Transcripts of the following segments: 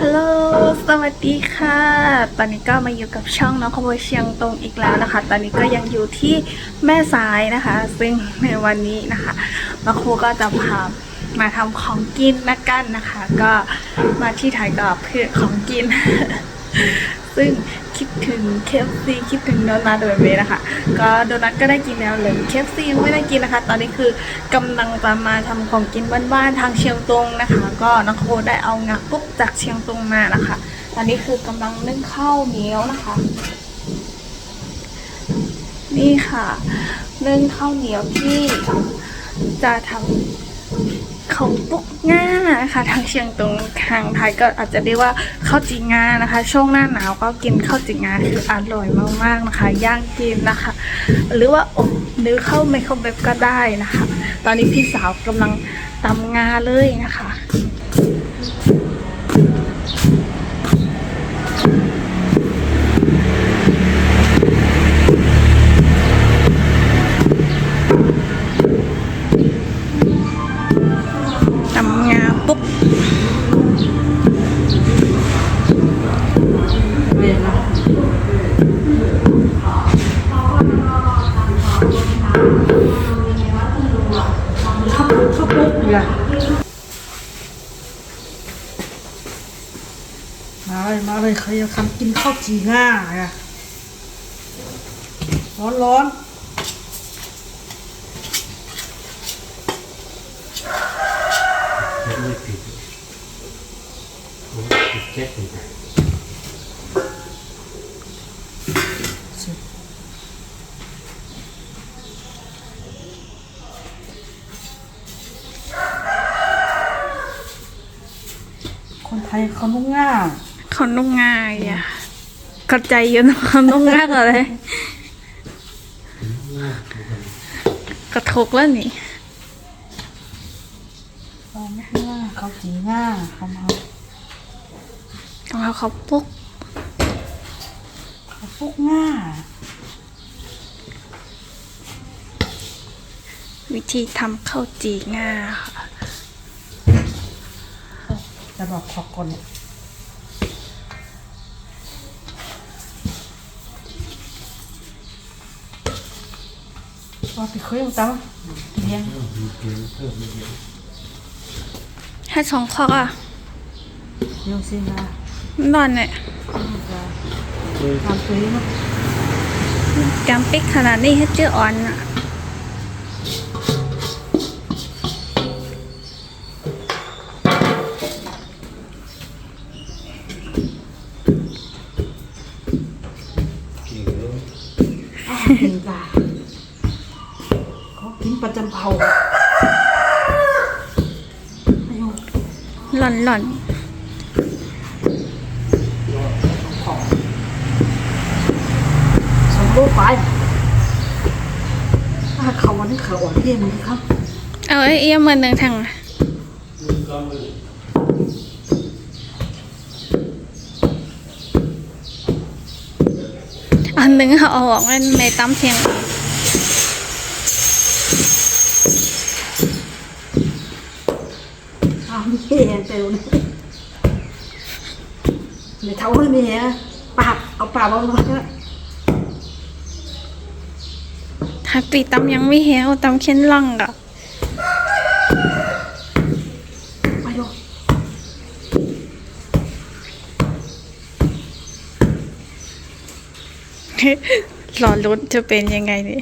ฮัลโหล สวัสดีค่ะ ตอนนี้ก็มาอยู่กับช่องน้องขบวยเชียงตรงอีกแล้วนะคะ ตอนนี้ก็ยังอยู่ที่แม่สายนะคะ ซึ่งในวันนี้นะคะมาครูก็จะพามาทำของกินนะกันนะคะ ก็มาที่ไทยก็เพื่อของกิน ซึ่ง คิดถึงเคฟซีคิดถึงโดนัทแบบนี้นะคะ ก็โดนัทก็ได้กินแล้วเลยเคฟซียังไม่ได้กินนะคะ ตอนนี้คือกำลังจะมาทำของกินบ้านๆทางเชียงตุงนะคะ ก็น้องโคได้เอางาปุ๊บจากเชียงตุงมานะคะ ตอนนี้คือกำลังนึ่งข้าวเหนียวนะคะ นี่ค่ะนึ่งข้าวเหนียวที่จะทำ ข้าวปุกง่านะคะทางเชียงตุงทางไทยก็อาจจะเรียกว่าข้าวจีงานะคะ ช่วงหน้าหนาวก็กินข้าวจีงาคืออร่อยมากๆนะคะ ย่างกินนะคะ หรือว่าอบหรือเข้าไมโครเวฟก็ได้นะคะ ตอนนี้พี่สาวกำลังตำงาเลยนะคะาวจีง่าอะร้อนร้อนไม่ผิดผิดแค่ผิดคนไทยเขานุ่งง่ายเขานุ่งง่ายอะ เข้าใจอยู่นะเขานุ่งง่ายอะไรกระทกแล้วนี่เราไม่ง่าข้าวจีง่าเขามาต้องเอาเขาปุ๊กข้าวปุ๊กง่าวิธีทำข้าวจีง่าค่ะจะบอกขอก่อน ว่าไปเคยเอาตั้งเลี้ยงให้สองข้ออะเดี๋ยวสินะนอนเนี่ยทำตัวนี้นะกำปิกขนาดนี้ให้เจ้าอ่อนอะกินกาเขากิน ประจำเผาอาหล่อนหล่อนสมบูรณ์ไปถ้าเขาวันนี้เขาอ่อนเยี่ยมนี้ครับ เอาไอ้เอี้ยมมือหนึ่งทางมาอันหนึ่งเอาออกมันไม่ตั้มเทียง อ้าวนี่เองเตลนี่เดี๋ยวเท่านี้ฮะปากเอาปากมาลงนะถ้าปีตั้มยังไม่เหี่ยวตั้มเข็นล่องอะไปดูหล่อลุ้นจะเป็นยังไงนี่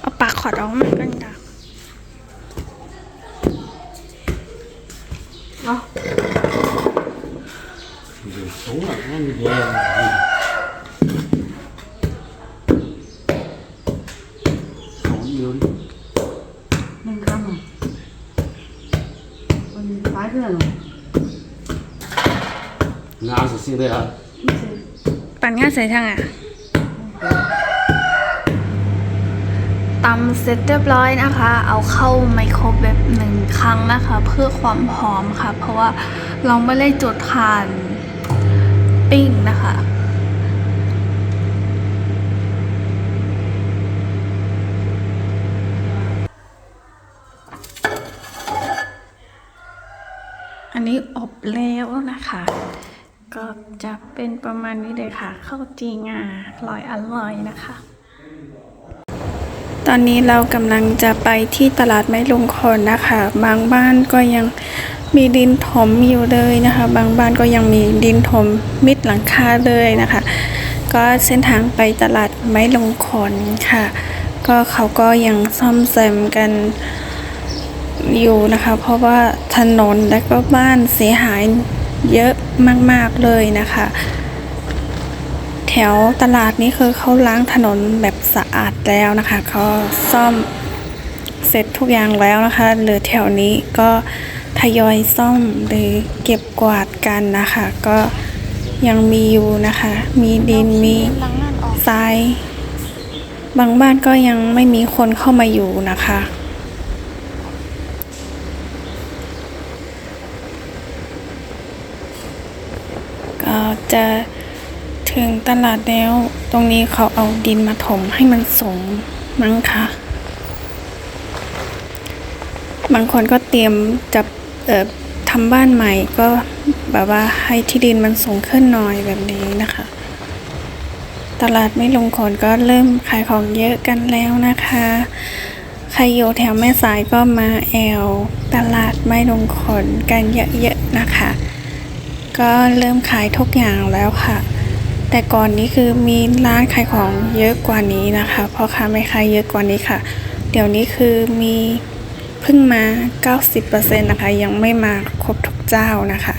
เอาปากขอดออกมากันจ้ะ เอา sống là nó như vậy không nhiều đi หนึ่งคำอะ มันตายเพื่อนหรอ ngã sẽ xin đây hả ปั่นง่ายใส่ทางอะตำเสร็จเรียบร้อยนะคะ เอาเข้าไมโครเวฟหนึ่งครั้งนะคะ เพื่อความหอมค่ะ เพราะว่าเราไม่ได้จุดทานปิ้งนะคะ นี้อบ แล้วนะคะ ก็จะเป็นประมาณนี้เลยค่ะข้าวจีงาอร่อยอร่อยนะคะ ตอนนี้เรากำลังจะไปที่ตลาดไม้ลงคอนนะคะ บางบ้านก็ยังมีดินถมอยู่เลยนะคะ บางบ้านก็ยังมีดินถมมิดหลังคาเลยนะคะ ก็เส้นทางไปตลาดไม้ลงคอนค่ะ ก็เขาก็ยังซ่อมแซมกัน อยู่นะคะ เพราะว่าถนนและก็บ้านเสียหายเยอะมาก ๆ เลยนะคะ แถวตลาดนี้คือเขาล้างถนนแบบสะอาดแล้วนะคะเขาซ่อมเสร็จทุกอย่างแล้วนะคะเหลือแถวนี้ก็ทยอยซ่อมหรือเก็บกวาดกันนะคะ ก็ยังมีอยู่นะคะ มีดินมีทราย บางบ้านก็ยังไม่มีคนเข้ามาอยู่นะคะ ก็ จะถึงตลาดแล้ว ตรงนี้เขาเอาดินมาถมให้มันสูงมั้งคะบางคนก็เตรียมจะเอ่อทำบ้านใหม่ก็แบบว่าให้ที่ดินมันสูงขึ้นหน่อยแบบนี้นะคะ ตลาดไม่ลงขนก็เริ่มขายของเยอะกันแล้วนะคะ ใครอยู่แถวแม่สายก็มาแอลตลาดไม่ลงขนกันเยอะๆนะคะ ก็เริ่มขายทุกอย่างแล้วค่ะ แต่ก่อนนี้คือมีร้านขายของเยอะกว่านี้นะคะเพราะค้าไม่ขายเยอะกว่านี้ค่ะ เดี๋ยวนี้คือมีเพิ่งมา 90%นะคะ ยังไม่มาครบทุกเจ้านะคะ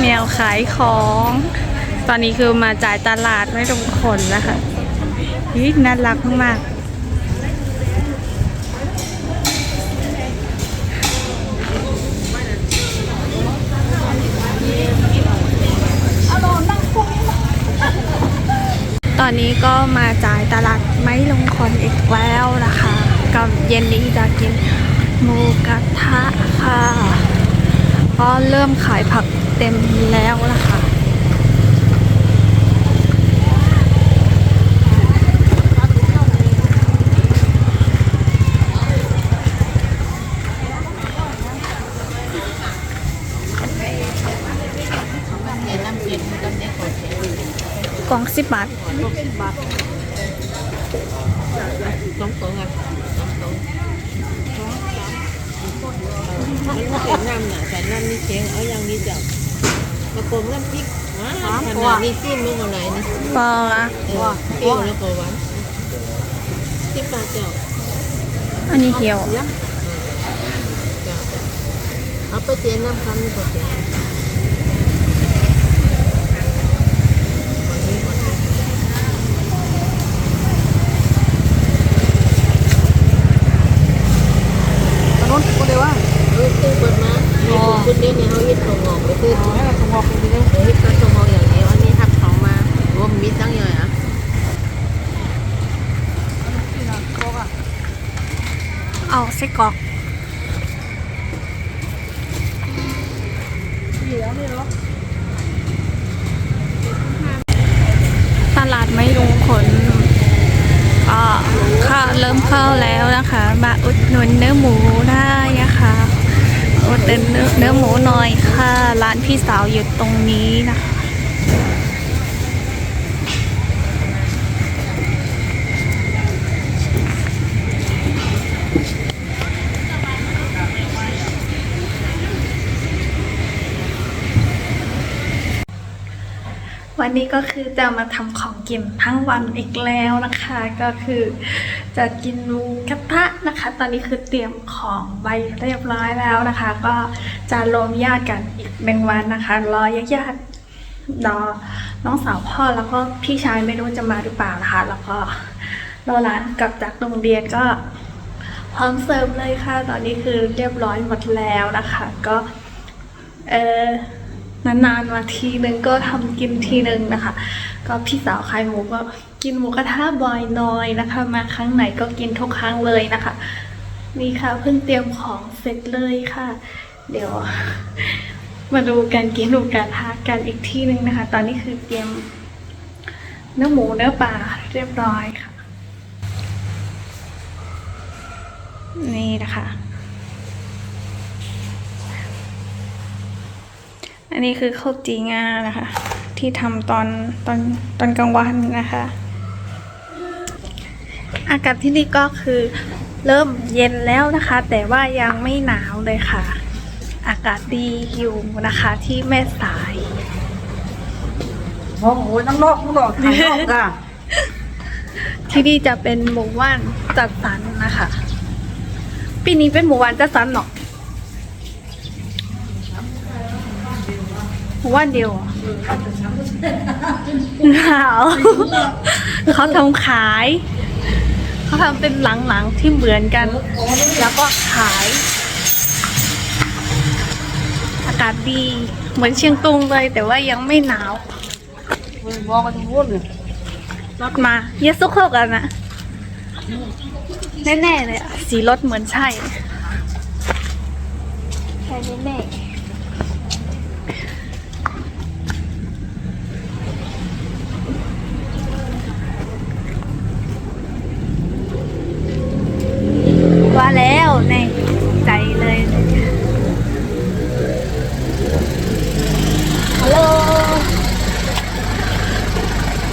แมวขายของ ตอนนี้คือมาจ่ายตลาดไม่ตรงคนนะคะนี่น่ารักมาก อนนี้ก็มาจ่ายตลาดไม้ลงคนอีกแล้วนะคะกับเย็นนี้จะกินหมูกระทะค่ะก็เริ่มขายผักเต็มแล้วนะคะกล่องสิบบาท ลูกสิบบาทสองตัวไงสองตัวมันก็แต่น้ำน่ะแต่น้ำนี่เชงเอายังนี้จ้ะกระโปรงน้ำพริกมาขนาดนี้จิ้มลงมาไหนนะปอละเปรี้ยวแล้วก็หวานสิบบาทจ้ะอันนี้เหี่ยวเอาไปเจียนน้ำคันนี่ก็เตีนถก็เลยว่า คือเปิดมามีผู้คนเดียวเนี่ยเขาเฮ็ดส่งออกไปซื้อเให้มันสมบูรณ์ดีเลยฮ็ดก็ส่งออกอย่างนี้วอันนี้ทับสองมารวมมิตรตั้งเยอะอะเอาไส้กรอกตลาดไม่รู้ขนก็เขาเริ่มเข้าแล้วนะคะ มาอุดหนุนเนื้อหมูนะ อุดหนุนเนื้อเนื้อหมูหน่อยค่ะ ร้านพี่สาวอยู่ตรงนี้นะคะ วันนี้ก็คือจะมาทำของกินทั้งวันอีกแล้วนะคะ ก็คือจะกินมูกระทะนะคะ ตอนนี้คือเตรียมของใบเรียบร้อยแล้วนะคะ ก็จะรวมญาติกันอีกหนึ่งวันนะคะ รอญาติๆรอน้องสาวพ่อแล้วก็พี่ชายไม่รู้จะมาหรือเปล่านะคะ แล้วก็รอร้านกลับจากโรงเรียนก็พร้อมเสิร์ฟเลยค่ะ ตอนนี้คือเรียบร้อยหมดแล้วนะคะ ก็เออ นานๆมาทีนึงก็ทำกินทีนึงนะคะ ก็พี่สาวขายหมูก็กินหมูกระทะบ่อยน้อยนะคะ มาครั้งไหนก็กินทุกครั้งเลยนะคะ นี่ค่ะเพิ่งเตรียมของเสร็จเลยค่ะ เดี๋ยว มาดูการกินหมูกระทะกันอีกที่นึงนะคะ ตอนนี้คือเตรียมเนื้อหมูเนื้อปลาเรียบร้อยค่ะ นี่นะคะ อันนี้คือข้าวจีง่านะคะ ที่ทำตอนตอนตอนกลางวันนะคะ อากาศที่นี่ก็คือเริ่มเย็นแล้วนะคะ แต่ว่ายังไม่หนาวเลยค่ะ อากาศดีอยู่นะคะที่แม่สายโอ้โหน้องนอกน้องนอกข้างนอกอะ ที่นี่จะเป็นหมู่บ้านจัดสรรนะคะ ปีนี้เป็นหมู่บ้านจัดสรรเหรอห มู่บ้านเดียวเหรอหนาวเขาทำขาย เขาทำเป็นหลังๆที่เหมือนกัน แล้วก็ขาย อากาศดี เหมือนเชียงตุงเลย แต่ว่ายังไม่หนาวมองกันทุกคนเลยรถมาเยสุเข้ากันนะแน่ๆเลยอะสีรถเหมือนใช่ใช่แน่ๆว่าแล้วในใจเลยฮัลโหล เงินขึ้นลอยนะเคยเงินขึ้นลอยบ้านที่เขาเข้าบ้านนี่แหละเออโอเคไปละ ไม่ใช่ไลฟ์สด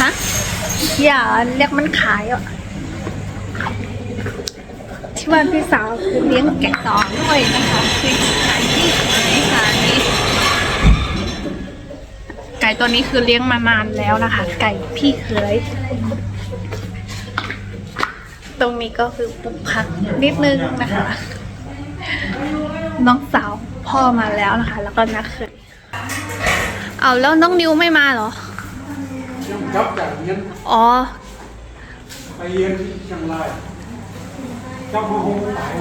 ฮะอย่าเรียกมันขายอะที่บ้านพี่สาวคือเลี้ยงแกะต่อด้วยนะคะคือขายที่ในสานี้ไก่ตัวนี้คือเลี้ยงมานานแล้วนะคะ ไก่พี่เคย ตรงนี้ก็คือปลูกผักนิดนึงนะคะ น้องสาวพ่อมาแล้วนะคะ แล้วก็นักเคยเอาแล้วน้องนิวไม่มาเหรอ ยังจับจากเงินอ๋อ ไปเรียนที่เชียงรายจับมาหงหลาย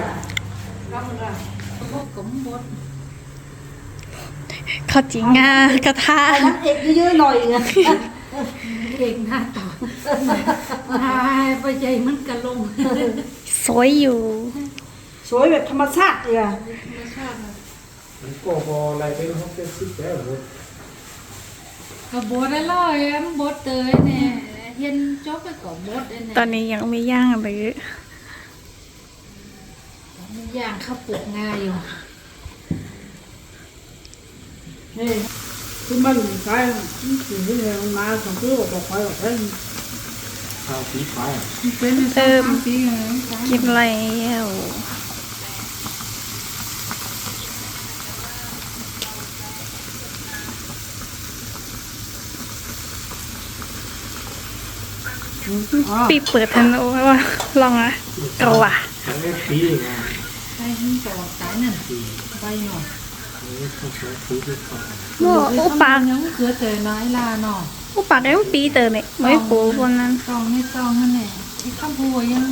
เขาจริงอะกระทะเอกเยอะๆหน่อยไงเก่งหน้าต่อตายไปใจมันกระลง สวยอยู่ สวยแบบธรรมชาติเลยอะมันก็พออะไรเป็นหกเจ็ดสิบแล้วหมด กระบดอร่อยอะบดเตยเนี่ยเย็นจบไปก่อนบดเนี่ยตอนนี้ยังไม่ย่างเลยมันย่างข้าวปลูกง่ายอยู่นี่คือมันใช่สิ่งที่เนี่ยมันมาของตัวบอกไปบอกไปข้าวสีฟ้าเป็นเติมปีเหรอกินแล้ว ปีเปิดทันโอ้ว่าลองนะเกาว่ะอันนี้ปีไงใช่หิ้งต่อสายนั่นใบหน่อยอันนี้ต้องใช้ปีที่ก่อนโอ้อุปากยังเกลือเตยน้อยลาหน่ออุปากได้ปีเตอร์เนี่ยไม่ปูบนนั้นซองให้ซองนั่นแหละที่ข้าวบัวยัง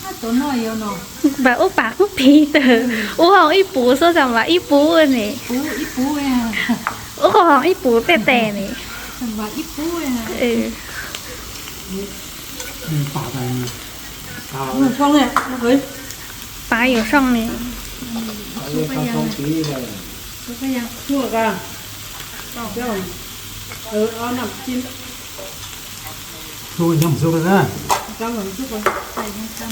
ถ้าตัวน้อยเอาหน่อแบบอุปากปีเตอร์อุของอีปูโซจำว่าอีปูอันนี้ปูอีปูเองอุของอีปูแต่แต่นี่สำหรับอีปูเองเออมีป่าอะไรเนี่ยข้าวมันช่องเนี่ยเฮ้ยปลาอยู่ช่องนี้อันนี้ข้าวสอ งปีเลยแล้วก็ยังชั่วกันเจ้าเออเอาหนักกินดูน้ำซุปนะจำหน่อยชั่วกันใส่ยังจ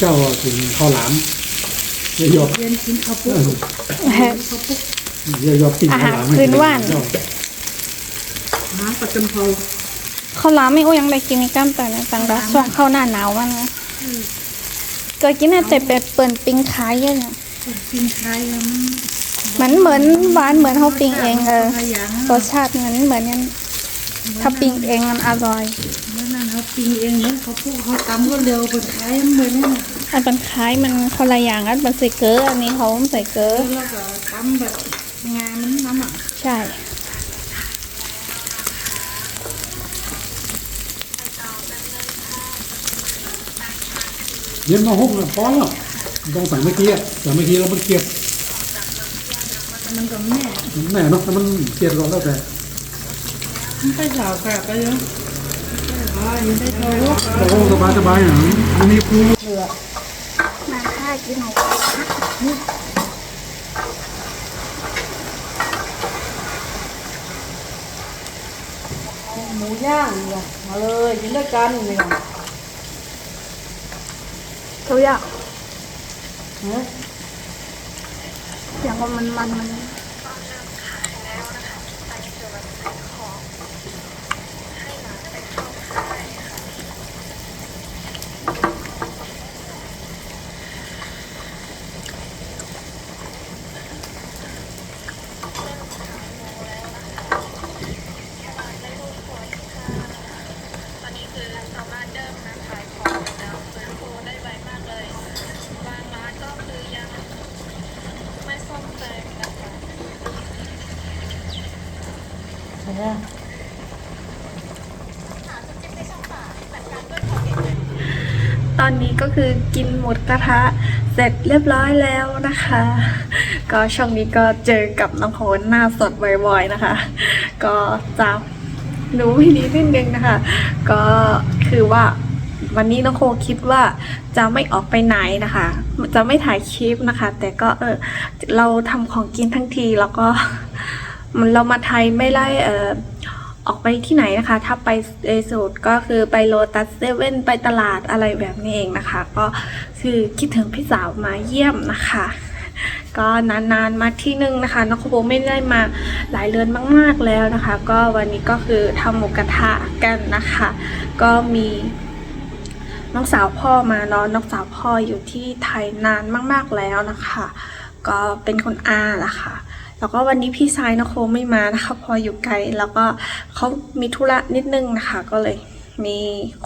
เจ้าถึงข้าวหลามเยอะำเย็นกินข้าวปุ้เยอะเยอะกินข้าวหลามอาหารพื้นบ้าน หาปัจจำเพาข้าวหลามไม่โอ้ยังได้กินในก้ามแต่นะตังดาช่วงเข้าหน้าหนาวมันนะก็กินแต่เป็ดเปิ่นปิ้งขายเยอะเนี่ยกินไทยมันมันเหมือนหวานเหมือนเขาปิ้งเองเออขยันรสชาติมันเหมือนกันถ้าปิ้งเองมันอร่อยเมื่อนั้นเขาปิ้งเองเนี่ยเขาพูดเขาตำก็เร็วไปขายเหมือนนั่นอันเป็นคล้ายมันคนละอย่างอันเป็นใส่เกลืออันนี้เขาไม่ใส่เกลือแล้วก็ตำแบบงานมันน้ำอะใช่ ย็นมาหุ้มเลยพอแล้วต้องใส่เมื่อกี้อะใส่เมื่อกี้แล้วมันเกลียดมันก็แม่มันแน่เนาะถ้ามันเกลียดก่อนแล้วแต่ไม่ใช่สาวค่ะก็ยังอ๋อยังได้โทรเราก็สบายสบายๆอย่างอันนี้ปูเหลือมาค่ะกินหมูหมูย่างเนี่ยมาเลยกินด้วยกันเนี่ย ทุกอย่างฮะอย่างว่ามันมันมัน คือกินหมดกระทะเสร็จเรียบร้อยแล้วนะคะ ก็ช่วงนี้ก็เจอกับน้องโคนหน้าสดบ่อยๆนะคะ ก็จะรู้วิธีนิดนึงนะคะ ก็คือว่าวันนี้น้องโคคิดว่าจะไม่ออกไปไหนนะคะ จะไม่ถ่ายคลิปนะคะ แต่ก็เออเราทำของกินทั้งทีแล้วก็มันเรามาไทยไม่ไล่เออ ออกไปที่ไหนนะคะ ถ้าไปเอสูตรก็คือไปโลตัสเซเว่นไปตลาดอะไรแบบนี้เองนะคะ ก็คือคิดถึงพี่สาวมาเยี่ยมนะคะ ก็นานๆมาที่นึงนะคะน้องโคโบไม่ได้มาหลายเดือนมากๆแล้วนะคะ ก็วันนี้ก็คือทำหมูกระทะกันนะคะ ก็มีน้องสาวพ่อมาเนาะน้องสาวพ่ออยู่ที่ไทยนานมากๆแล้วนะคะ ก็เป็นคนอาล่ะค่ะ แล้วก็วันนี้พี่ชายนโคไม่มานะคะ พออยู่ไกลแล้วก็เขามีธุระนิดนึงนะคะก็เลยมี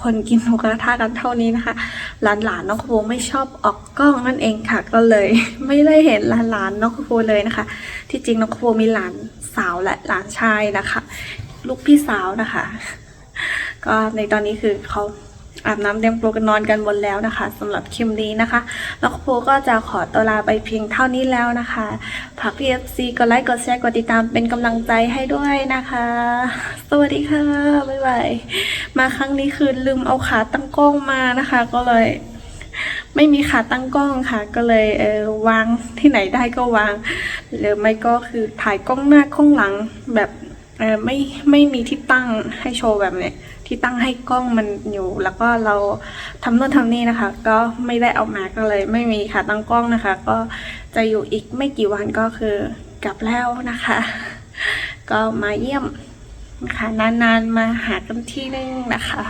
คนกินหมูกระทะกันเท่านี้นะคะ หลานๆน้องโคไม่ชอบออกกล้องนั่นเองค่ะ ก็เลย ไม่ได้เห็นหลานๆน้องโคเลยนะคะ ที่จริงน้องโคมีหลานสาวและหลานชายนะคะ ลูกพี่สาวนะคะ ก็ในตอนนี้คือเขา อาบน้ำเตรียมตัวกันนอนกันหมดแล้วนะคะสำหรับคลิปนี้นะคะ แล้วครูก็จะขอตัวลาไปเพียงเท่านี้แล้วนะคะฝากพี่เอฟซีกดไลค์กดแชร์กดติดตามเป็นกำลังใจให้ด้วยนะคะ สวัสดีค่ะบ๊ายบายมาครั้งนี้คือลืมเอาขาตั้งกล้องมานะคะ ก็เลยไม่มีขาตั้งกล้องค่ะ ก็เลยเออวางที่ไหนได้ก็วาง หรือไม่ก็คือถ่ายกล้องหน้ากล้องหลังแบบเออไม่ไม่มีที่ตั้งให้โชว์แบบเนี้ย ที่ตั้งให้กล้องมันอยู่ แล้วก็เราทำโน่นทำนี่นะคะ ก็ไม่ได้เอามาก็เลย ไม่มีค่ะตั้งกล้องนะคะ ก็จะอยู่อีกไม่กี่วันก็คือกลับแล้วนะคะ ก็มาเยี่ยมนะคะนานๆมาหากันที่นึงนะคะ